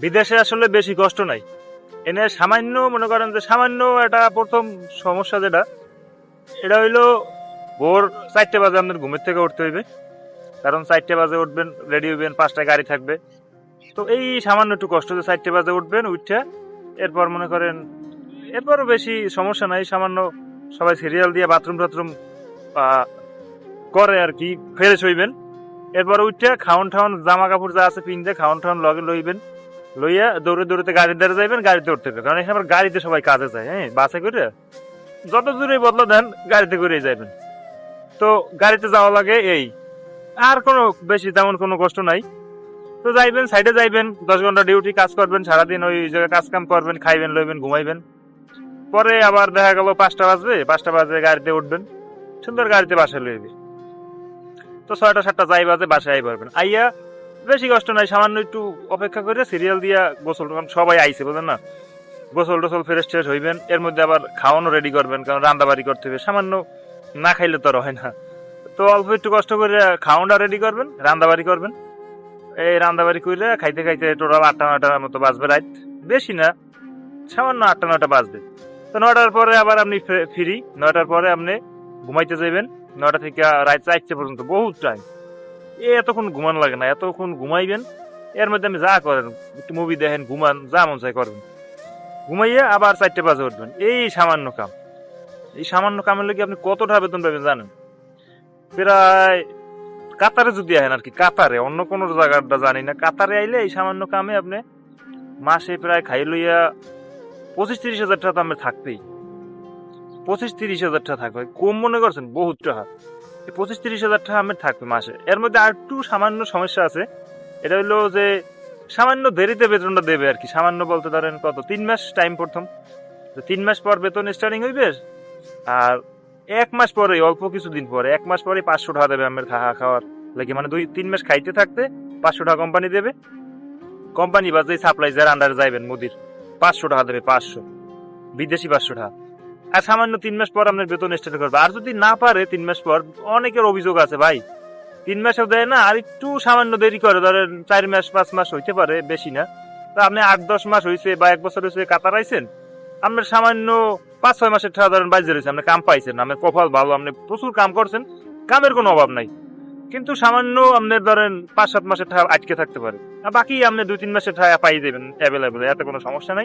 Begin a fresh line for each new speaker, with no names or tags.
বিদেশে আসলে বেশি কষ্ট নাই। এনে সামান্য, মনে করেন যে সামান্য একটা প্রথম সমস্যা যেটা এটা হইল ভোর চারটে বাজে আপনার ঘুমের থেকে উঠতে হইবে। কারণ চারটে বাজে উঠবেন রেডি হইবেন, পাঁচটায় গাড়ি থাকবে। তো এই সামান্য একটু কষ্ট যে চারটে বাজে উঠবেন, উঠে এরপর মনে করেন, এরপরও বেশি সমস্যা নাই, সামান্য সবাই সিরিয়াল দিয়ে বাথরুম টাথরুম করে আর কি ফ্রেশ হইবেন। এরপর উঠে খাওন ঠাউন জামা কাপড় যা আছে পিনতে খাওন ঠাউন লগে লইবেন। লইয়া দৌড়ে দৌড়তে গাড়ির দ্বারা যাইবেন, গাড়িতে উঠতে কারণ এখানে আবার গাড়িতে সবাই কাজে যায় হ্যাঁ? বাসে করে যত দূরে বদলা দেন, গাড়িতে করে যাবেন তো গাড়িতে যাওয়া লাগে এই। আর কোনো বেশি তেমন কোনো কষ্ট নাই। তো যাইবেন, সাইডে যাইবেন, দশ ঘণ্টা ডিউটি কাজ করবেন, সারাদিন ওই জায়গায় কাজ কাম করবেন, খাইবেন, লইবেন, ঘুমাইবেন। পরে আবার দেখা গেল পাঁচটা বাজবে, পাঁচটা বাজে গাড়িতে উঠবেন, সুন্দর গাড়িতে বাসায় লইবে তো ছয়টা, সাতটা যাই বাজে, বাসায় আই পারবেন। আইয়া বেশি কষ্ট নাই, সামান্য একটু অপেক্ষা করে সিরিয়াল দিয়া গোসল, কারণ সবাই আইছে বুঝলেন না? গোসল টোসল ফ্রেশ ট্রেশ হইবেন, এর মধ্যে আবার খাওয়ানো রেডি করবেন, কারণ রান্না বাড়ি করতে হবে, সামান্য না খাইলে তো আর হয় না। তো অল্প একটু কষ্ট করে খাওয়ানটা রেডি করবেন, রান্না বাড়ি করবেন। এই রান্না বাড়ি করে খাইতে খাইতে টোটাল আটটা নটার মতো বাজবে রাত। বেশি না, সামান্য আটটা নটা বাজবে। তো নটার পরে আবার আপনি ফ্রি নটার পরে আপনি ঘুমাইতে যাইবেন নটা থেকে রাত চারটে পর্যন্ত, বহুত টাইম এ এতক্ষণ ঘুমানো লাগে না, এতক্ষণ ঘুমাইবেন, এর মধ্যে আপনি যা করেন, একটু মুভি দেখেন, ঘুমান, যা মন চাই করবেন। ঘুমাইয়া আবার চারটে বাজে উঠবেন। এই সামান্য কাম। এই সামান্য কামের লোক আপনি কতটা বেতন পাবেন জানেন? প্রায় কাতারে যদি আহেন আর কি, কাতারে, অন্য কোনো জায়গাটা জানি না, কাতারে আইলে এই সামান্য কামে আপনি মাসে প্রায় খাই লইয়া পঁচিশ তিরিশ হাজার টাকা তো আমার থাকতেই। পঁচিশ তিরিশ হাজার টাকা থাকবে। কম মনে করছেন? বহুত টাকা। পঁচিশ তিরিশ হাজার টাকা আমার থাকবে মাসে। এর মধ্যে আর একটু সামান্য সমস্যা আছে। এটা হইল যে সামান্য দেরিতে বেতনটা দেবে আর কি। সামান্য বলতে ধরেন কত? তিন মাস টাইম প্রথম। তো তিন মাস পর বেতন স্টার্টিং হইবে আর এক মাস পরে, অল্প কিছুদিন পরে, এক মাস পরে পাঁচশো টাকা দেবে আমার খাওয়া খাওয়ার লাগে। মানে দুই তিন মাস খাইতে থাকতে পাঁচশো টাকা কোম্পানি দেবে। কোম্পানি বা যে সাপ্লাইজার আন্ডারে যাইবেন মোদির, পাঁচশো টাকা দেবে, পাঁচশো। বিদেশি পাঁচশো টাকা। আর সামান্য তিন মাস পর আপনার বেতন স্টার্ট করবে। আর যদি না পারে তিন মাস পর, অনেকের অভিযোগ আছে ভাই। তিন মাসেও দেয় না, আর একটু সামান্য দেরি করে, ধরেন চার মাস, পাঁচ মাস হইতে পারে বেশি না। তা আপনি আট, দশ মাস হয়েছে বা এক বছর হয়েছে কাতার আইছেন আপনার সামান্য পাঁচ, ছয় মাসের টাকা ধরেন বাইজে রয়েছে আপনি কাম পাইছেন আপনার কপাল ভালো, আপনি প্রচুর কাম করছেন, কামের কোনো অভাব নাই। কিন্তু সামান্য আপনার ধরেন পাঁচ, সাত মাসের টাকা আটকে থাকতে পারে। আর বাকি আপনি দুই, তিন মাসের টাকা পাই দেবেন অ্যাভেলেবেল এতে কোনো সমস্যা নাই।